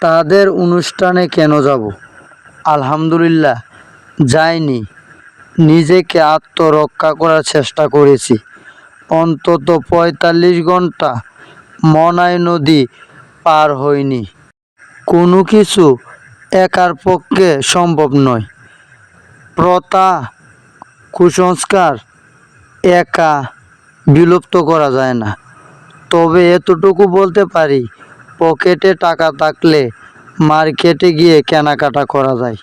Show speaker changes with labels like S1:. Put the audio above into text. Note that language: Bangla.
S1: তাদের অনুষ্ঠানে কেন যাব? আলহামদুলিল্লাহ, যাইনি। নিজেকে আত্মরক্ষা করার চেষ্টা করেছি। অন্তত পঁয়তাল্লিশ ঘণ্টা মনাই নদী পার হয়নি কোনো কিছু একার পক্ষে সম্ভব নয়। প্রথা, কুসংস্কার একা বিলুপ্ত করা যায় না। তবে এতটুকু বলতে পারি পকেটে টাকা থাকলে মার্কেটে গিয়ে কেনাকাটা করা যায়।